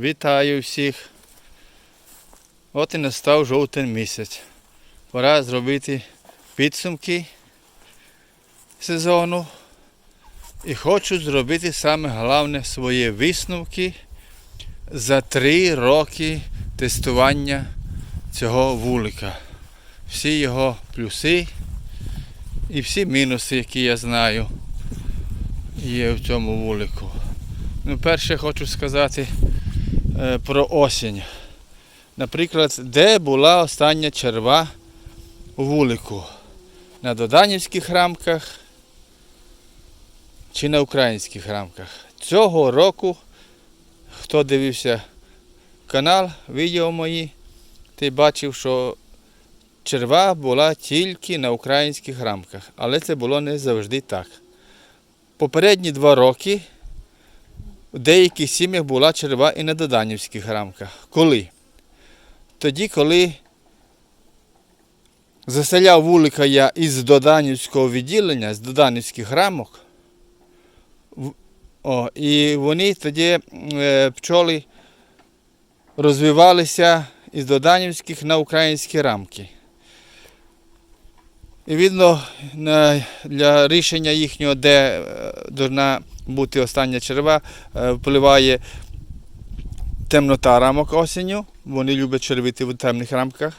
Вітаю всіх. От і настав жовтень місяць. Пора зробити підсумки сезону. І хочу зробити саме головне свої висновки за три роки тестування цього вулика. Всі його плюси і всі мінуси, які я знаю, є в цьому вулику. Ну, перше хочу сказати про осінь. Наприклад, де була остання черва у вулику? На Доданівських рамках чи на українських рамках. Цього року, хто дивився канал, відео мої, ти бачив, що черва була тільки на українських рамках. Але це було не завжди так. Попередні два роки в деяких сім'ях була черва і на доданівських рамках. Коли? Тоді, коли заселяв вулика я із доданівського відділення, з доданівських рамок, о, і вони тоді е, пчоли розвивалися із доданівських на українські рамки. І видно, для рішення їхнього, де е, повинна бути остання черва, е, впливає темнота рамок осінню. Вони люблять червити в темних рамках.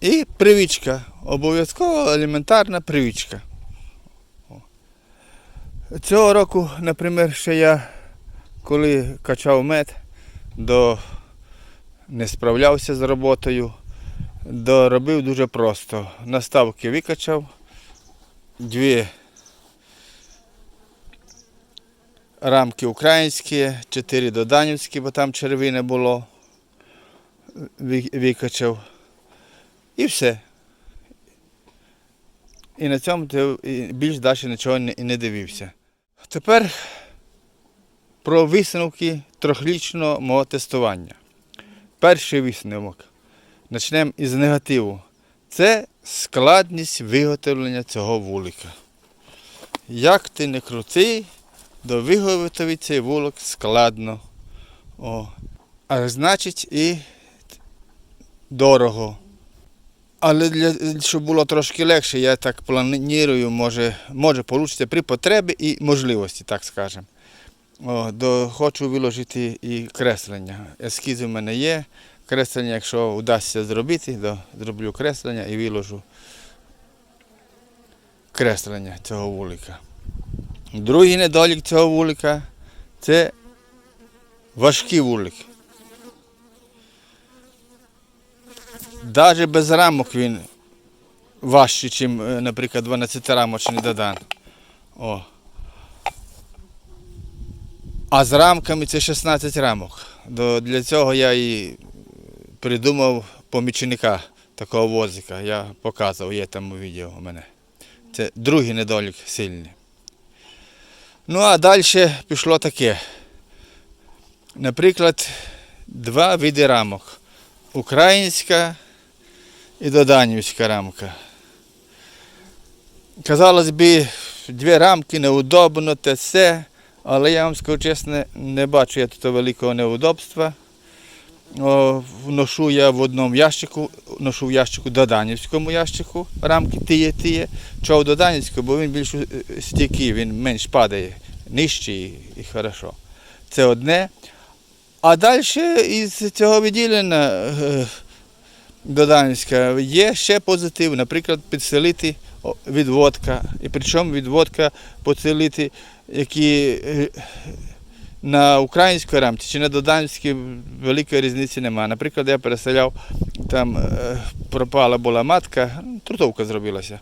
І привичка. Обов'язково елементарна привичка. Цього року, наприклад, ще я, коли качав мед, до не справлявся з роботою, доробив дуже просто. Наставки викачав, дві рамки українські, чотири доданівські, бо там червіне було. Викачав. І все. І на цьому ти більш далі нічого не, дивився. Тепер про висновки трьохрічного мого тестування. Перший висновок. Почнемо із негативу. Це складність виготовлення цього вулика. Як ти не крути, до виготовити цей вулик складно. О. А значить і дорого. Але для, щоб було трошки легше, я так планую, може, може вийде при потребі і можливості, так скажемо. О, до, хочу виложити і креслення. Ескізи в мене є. Креслення, якщо вдасться зробити, то зроблю креслення і виложу креслення цього вулика. Другий недолік цього вулика це важкий вулик. Навіть без рамок він важчий, ніж, наприклад, 12-рамочний додан. О. А з рамками це 16 рамок. Для цього я і придумав помічника такого возика. Я показував, є там у відео у мене. Це другий недолік сильний. Ну а далі пішло таке. Наприклад, два види рамок. Українська і доданівська рамка. Казалось би, дві рамки неудобно, те все, але я вам скажу чесно, не бачу я тут великого неудобства. Ношу я в одному ящику, ношу в ящику доданівському ящику, рамки тіє тіє. Чого в доданівському, бо він більш е, стійкий, він менш падає, нижчий і, і хорошо. Це одне. А далі із цього відділення е, Доданівська є ще позитив, наприклад, підселити відводка. І причому відводка поцілити, які е, на українській рамці чи на доданівській великої різниці немає. Наприклад, я переселяв, там е, пропала була матка, трутовка зробилася.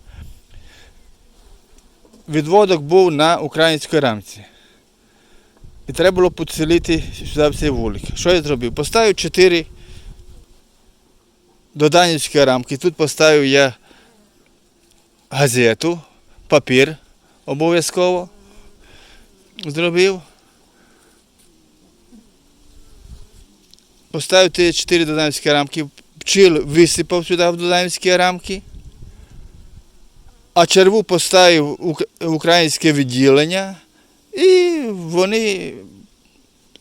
Відводок був на українській рамці. І треба було поцілити сюди в цей вулик. Що я зробив? Поставив чотири доданівські рамки. Тут поставив я газету, папір обов'язково зробив. Поставив ті чотири доданівські рамки, пчіл висипав сюди в доданівські рамки, а черву поставив українське відділення і вони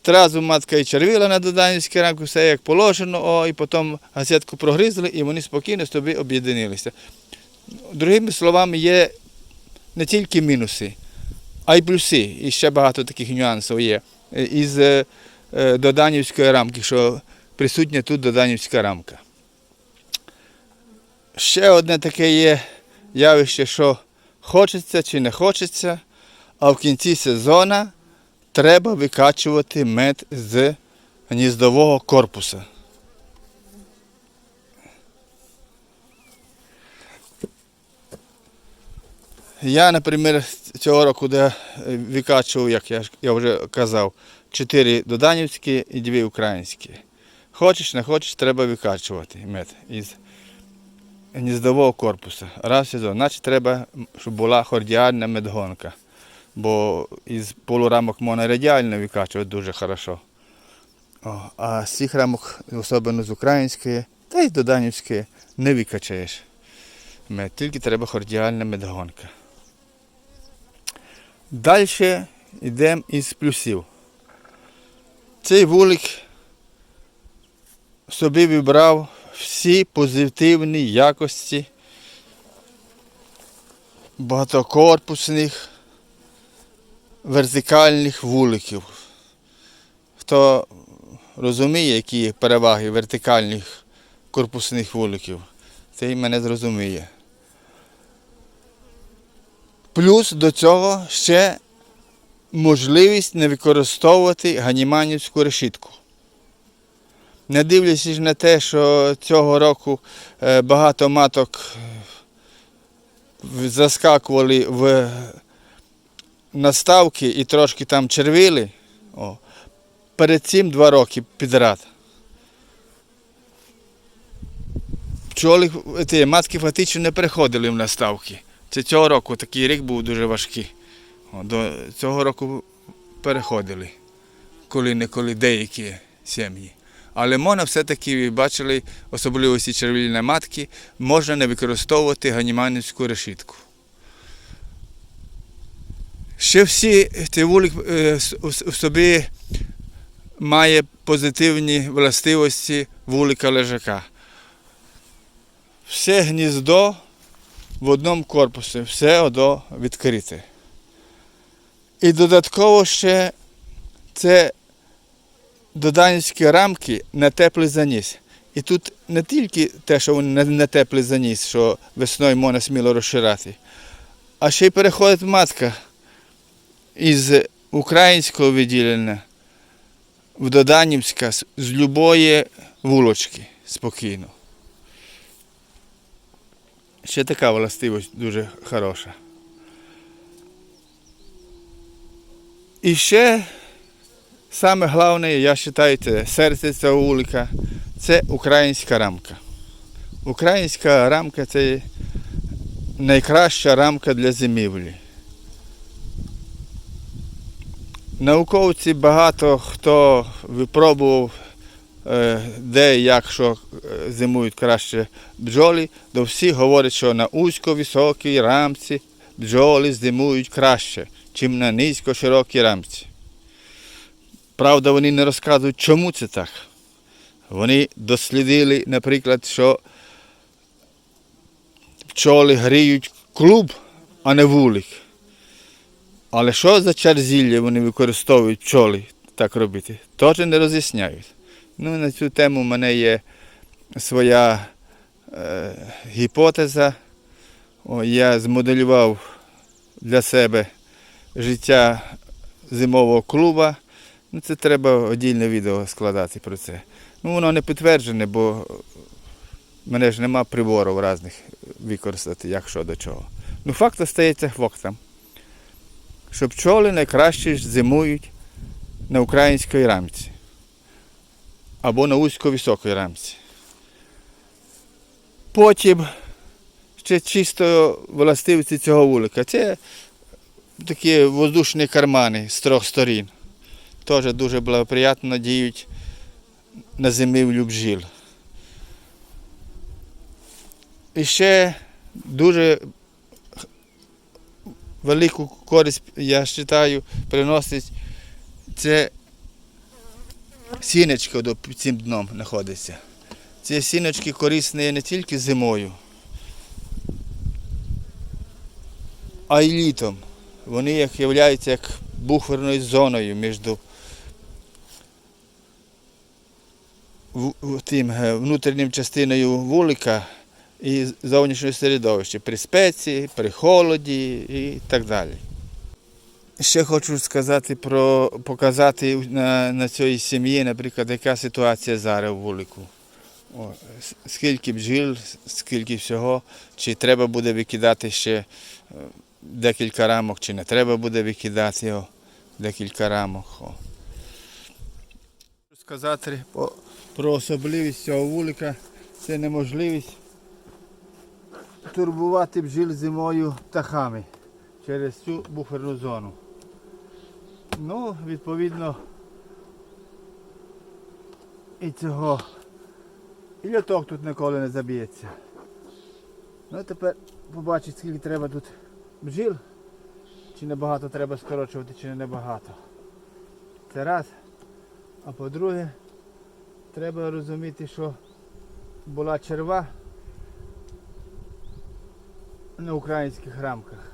Зразу матка і червила на доданівській рамку, все як положено, о, і потім газетку прогризли, і вони спокійно собі об'єднилися. Другими словами, є не тільки мінуси, а й плюси. І ще багато таких нюансів є. е, Із е, доданівської рамки, що присутня тут доданівська рамка. Ще одне таке є явище, що хочеться чи не хочеться, а в кінці сезону треба викачувати мед з гніздового корпуса. Я, наприклад, цього року де е, викачував, як я, я вже казав, чотири доданівські і дві українські. Хочеш, не хочеш, треба викачувати мед із гніздового корпусу. Раз в сезон. Значить, треба, щоб була хордіальна медгонка. Бо із полурамок можна радіально викачувати дуже. О, а з цих рамок, особливо з української, та й доданівської, не викачаєш. Мед. Тільки треба хордіальна медгонка. Далі йдемо із плюсів. Цей вулик собі вибрав всі позитивні якості багатокорпусних вертикальних вуликів. Хто розуміє, які переваги вертикальних корпусних вуликів, той мене зрозуміє. Плюс до цього ще можливість не використовувати ганіманівську решітку. Не дивлячись на те, що цього року е, багато маток е, заскакували в наставки і трошки там червили, о, перед цим два роки підряд. Пчоли, ті, матки фактично не приходили в наставки. Це цього року такий рік був дуже важкий. До цього року переходили, коли-неколи деякі сім'ї. Але можна все-таки бачили особливості червільної матки, можна не використовувати ганіманівську решітку. Ще всі цей вулик е, с- у собі має позитивні властивості вулика лежака. Все гніздо в одному корпусі, все одно відкрите. І додатково ще це доданівські рамки на теплий заніс. І тут не тільки те, що вони на- теплий заніс, що весною можна сміло розширати, а ще й переходить матка із українського відділення в Доданівська з любої вулочки спокійно. Ще така властивість дуже хороша. І ще саме головне, я вважаю, це серце цього вулика це українська рамка. Українська рамка це найкраща рамка для зимівлі. Науковці багато хто випробував, де і як що е, зимують краще бджоли, то всі говорять, що на узько-високій рамці бджоли зимують краще, ніж на низько-широкій рамці. Правда, вони не розказують, чому це так. Вони дослідили, наприклад, що пчоли гріють клуб, а не вулик. Але що за чарзілля вони використовують пчоли так робити, теж не роз'ясняють. Ну, на цю тему в мене є своя е, гіпотеза. О, я змоделював для себе життя зимового клуба. Ну, це треба отдільне відео складати про це. Ну, воно не підтверджене, бо в мене ж нема приборів різних використати, як що до чого. Ну, факт остається фактом що пчоли найкраще зимують на українській рамці або на вузько-високій рамці. Потім ще чисто властивості цього вулика. Це такі воздушні кармани з трьох сторін. Теж дуже благоприятно діють на зимівлю бджіл. І ще дуже велику користь, я вважаю, приносить це сінечко до під цим дном знаходиться. Ці сіночки корисні не тільки зимою, а й літом. Вони як являються як буферною зоною між тим е, внутрішнім частиною вулика і зовнішнього середовища при спеці, при холоді і так далі. Ще хочу сказати про показати на, на цій сім'ї, наприклад, яка ситуація зараз у вулику. О, скільки бджіл, скільки всього, чи треба буде викидати ще е, декілька рамок, чи не треба буде викидати його декілька рамок. О. Сказати про особливість цього вулика, це неможливість турбувати бджіл зимою птахами через цю буферну зону. Ну, відповідно, і цього і льоток тут ніколи не заб'ється. Ну тепер побачить, скільки треба тут бджіл, чи небагато треба скорочувати, чи не небагато. Це раз. А по-друге, треба розуміти, що була черва на українських рамках.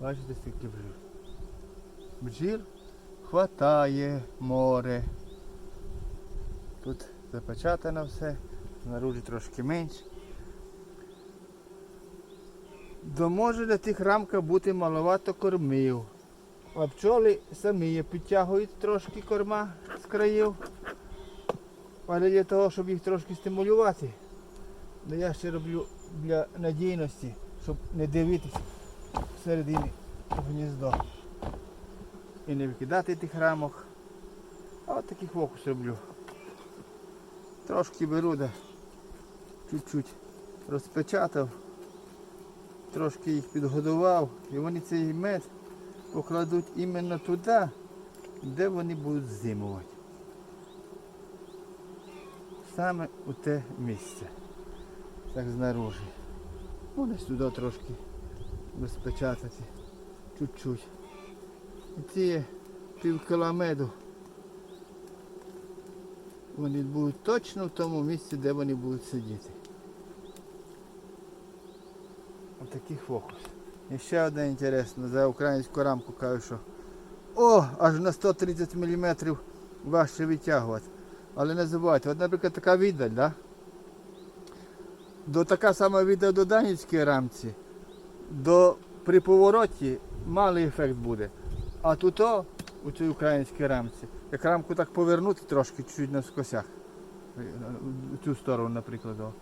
Бачите, скільки бджіл. Бджіл хватає море. Тут запечатано все, знаружі трошки менше. До може на тих рамках бути маловато кормів. А пчоли самі підтягують трошки корма з країв. Але для того, щоб їх трошки стимулювати, то я ще роблю для надійності, щоб не дивитися всередині гніздо. І не викидати тих рамок. А от такий фокус роблю. Трошки беру, да, чуть-чуть розпечатав, трошки їх підгодував і вони цей мед покладуть іменно туди, де вони будуть зимувати. Саме у те місце. Так знаружи. Ну, туди трошки розпечатати. Чуть-чуть. Ці пів кіла вони будуть точно в тому місці, де вони будуть сидіти. Отакий фокус. І ще одне інтересно, за українську рамку кажу, що о, аж на 130 мм важче витягувати. Але не забувайте, от, наприклад, така віддаль, да? до така сама віддаль до данівської рамці, до при повороті малий ефект буде. А тут о, у цій українській рамці, як рамку так повернути трошки чуть-чуть на скосях. У цю сторону, наприклад. О.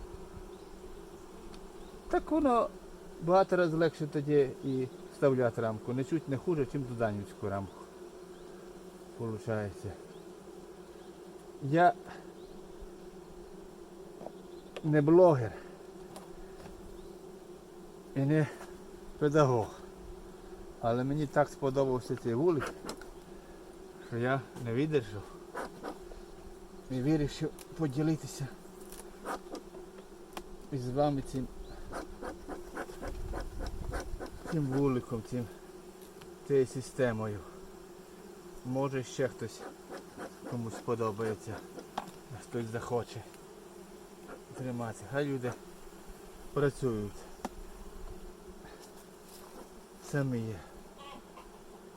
Так воно багато разів легше тоді і вставляти рамку. Не чуть не хуже, ніж ту данівську рамку. Получається. Я не блогер і не педагог. Але мені так сподобався цей вулик, що я не видержав і вирішив поділитися із вами цим, цим вуликом, цим, цією системою. Може ще хтось комусь сподобається, хтось захоче триматися. Хай люди працюють. Самі є.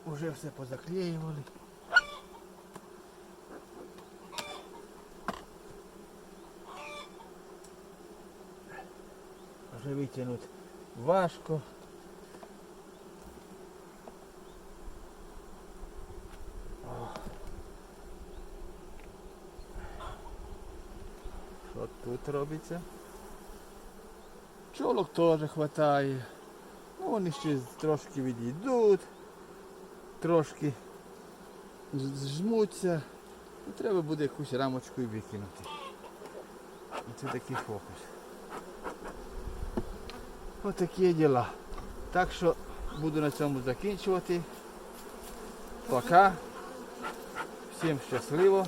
Уже все позаклеювали. Вже витягнути важко. Що тут робиться? Пчолок теж вистачає. Ну, вони ще трошки відійдуть, трошки зжмуться. І треба буде якусь рамочку і викинути. Це такий фокус. Ось такі діла. Так що буду на цьому закінчувати. Пока. Всім щасливо.